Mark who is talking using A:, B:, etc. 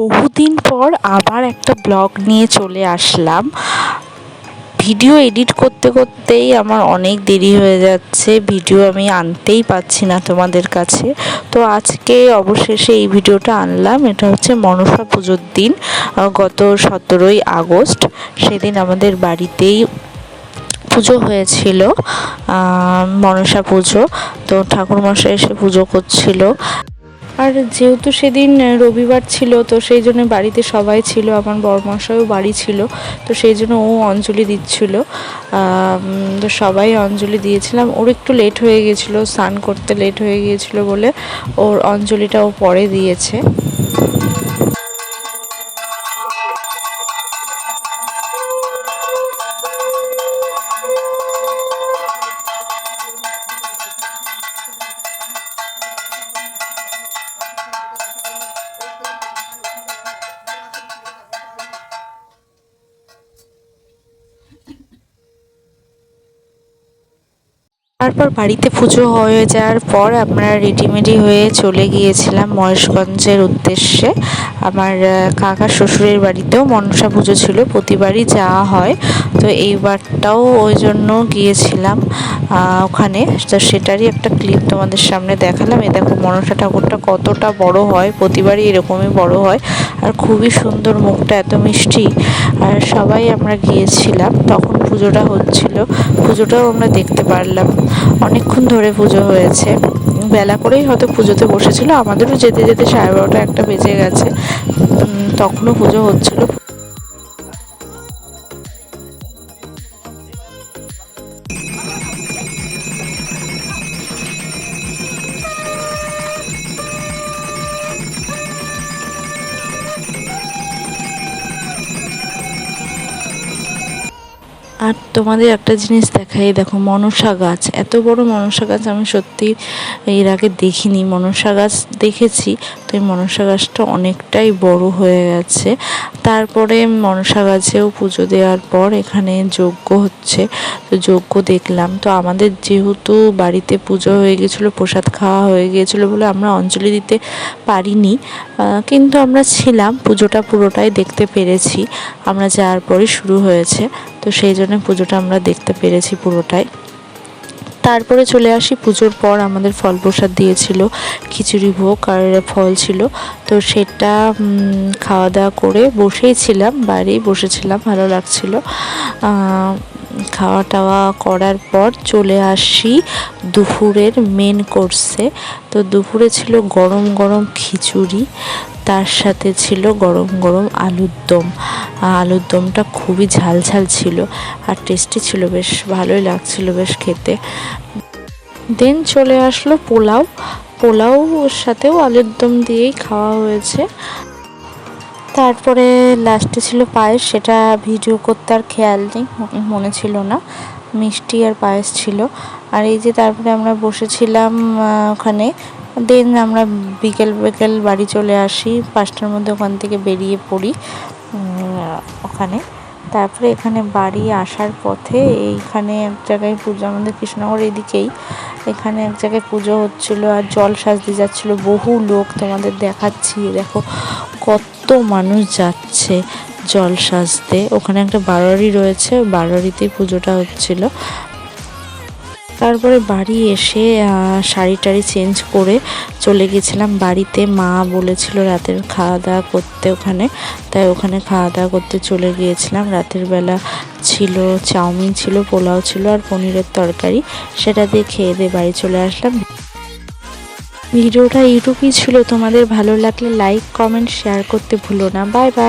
A: বহুদিন পর আবার একটা ব্লগ নিয়ে চলে আসলাম। ভিডিও এডিট করতে করতেই আমার অনেক দেরি হয়ে যাচ্ছে। ভিডিও আমি আনতেই পাচ্ছি না তোমাদের কাছে। তো আজকে অবশেষে এই ভিডিওটা আনলাম। এটা হচ্ছে মনসা পুজোর দিন গত সতেরোই আগস্ট। সেদিন আমাদের বাড়িতেই পুজো হয়েছিল মনসা পুজো। তো ঠাকুরমশাই এসে পুজো করছিল। আর যেহেতু সেদিন রবিবার ছিল, তো সেই জন্য বাড়িতে সবাই ছিল, আমার বরমশাইও বাড়ি ছিল, তো সেই জন্য ও অঞ্জলি দিচ্ছিল। তো সবাই অঞ্জলি দিয়েছিলাম। ওর একটু লেট হয়ে গিয়েছিল স্নান করতে লেট হয়ে গিয়েছিল বলে ওর অঞ্জলিটা ও পরে দিয়েছে। তারপর বাড়িতে পুজো হয়ে যাওয়ার পর আমরা রেডিমেডি হয়ে চলে গিয়েছিলাম মহেশগঞ্জের উদ্দেশ্যে। আমার কাকা শ্বশুরের বাড়িতেও মনসা পুজো ছিল, প্রতিবারই যাওয়া হয়। তো এইবারটাও ওই জন্য গিয়েছিলাম ওখানে। তো সেটারই একটা ক্লিপ তোমাদের সামনে দেখালাম। এ দেখো মনসা ঠাকুরটা কতটা বড় হয়, প্রতিবারই এরকমই বড় হয়। আর খুবই সুন্দর মুখটা, এত মিষ্টি। আর সবাই আমরা গিয়েছিলাম, তখন পুজোটা হচ্ছিল। পুজোটাও আমরা দেখতে পারলাম। অনেকক্ষণ ধরে পুজো হয়েছে। বেলা করেই হয়তো পুজোতে বসেছিল, আমাদেরও যেতে যেতে সাড়ে বারোটা একটা বেজে গেছে। তখনও পুজো হচ্ছিল। আর তোমাদের একটা জিনিস দেখাই, দেখো মনসা গাছ। এত বড় মনসা গাছ আমি সত্যি এর আগে দেখিনি। মনসা গাছ দেখেছি, তো এই মনসা গাছটা অনেকটাই বড় হয়ে গেছে। তারপরে মনসা গাছেও পুজো দেওয়ার পর এখানে যজ্ঞ হচ্ছে, তো যজ্ঞ দেখলাম। তো আমাদের যেহেতু বাড়িতে পুজো হয়ে গেছিল, প্রসাদ খাওয়া হয়ে গিয়েছিল বলে আমরা অঞ্জলি দিতে পারিনি কিন্তু আমরা ছিলাম, পুজোটা পুরোটাই দেখতে পেরেছি। আমরা যাওয়ার পরে শুরু হয়েছে, তো সেই জন্য পুজোটা আমরা দেখতে পেরেছি পুরোটাই। তারপরে চলে আসি, পুজোর পর আমাদের ফল প্রসাদ দিয়েছিল, খিচুড়ি ভোগ আর ফল ছিল। তো সেটা খাওয়া দাওয়া করে বসেই ছিলাম বসেছিলাম, ভালো লাগছিল। খাওয়া টাওয়া করার পর চলে আসি দুপুরের মেন কোর্সে তো দুপুরে ছিল গরম গরম খিচুড়ি, তার সাথে ছিল গরম গরম আলুর দম। আলুর দমটা খুবই ঝাল ঝাল ছিল আর টেস্টি ছিল, বেশ ভালোই লাগছিল, বেশ খেতে। দেন চলে আসলো পোলাও। পোলাও সাথেও আলুর দম দিয়েই খাওয়া হয়েছে। তারপরে লাস্টে ছিল পায়েস, সেটা ভিডিও করতে আর খেয়াল নেই, মনে ছিল না। মিষ্টি আর পায়েস ছিল। আর এই যে তারপরে আমরা বসেছিলাম ওখানে। দেন আমরা বিকেল বিকেল বাড়ি চলে আসি, পাঁচটার মধ্যে ওখান থেকে বেরিয়ে পড়ি ওখানে। তারপরে এখানে বাড়ি আসার পথে এইখানে এক জায়গায় পুজো, আমাদের কৃষ্ণনগর এদিকেই। এখানে এক জায়গায় পুজো হচ্ছিল আর জল সাজতে যাচ্ছিল। বহু লোক তোমাদের দেখাচ্ছি, দেখো কত মানুষ যাচ্ছে জল সাজতে। ওখানে একটা বারোয়ারি রয়েছে, বারোয়ারিতেই পুজোটা হচ্ছিল। তারপরে বাড়ি এসে শাড়ি টাড়ি চেঞ্জ করে চলে গেছিলাম বাড়িতে। মা বলেছিল রাতের খাওয়া দাওয়া করতে ওখানে। তাই ওখানে খাওয়া দাওয়া করতে চলে গিয়েছিলাম। রাতের বেলা ছিল, চাউমিন ছিল, পোলাও ছিল আর পনিরের তরকারি। সেটা দিয়ে খেয়ে দিয়ে বাড়ি চলে আসলাম। ভিডিওটা ইউটিউবই ছিল। তোমাদের ভালো লাগলে লাইক কমেন্ট শেয়ার করতে ভুলো না। Bye bye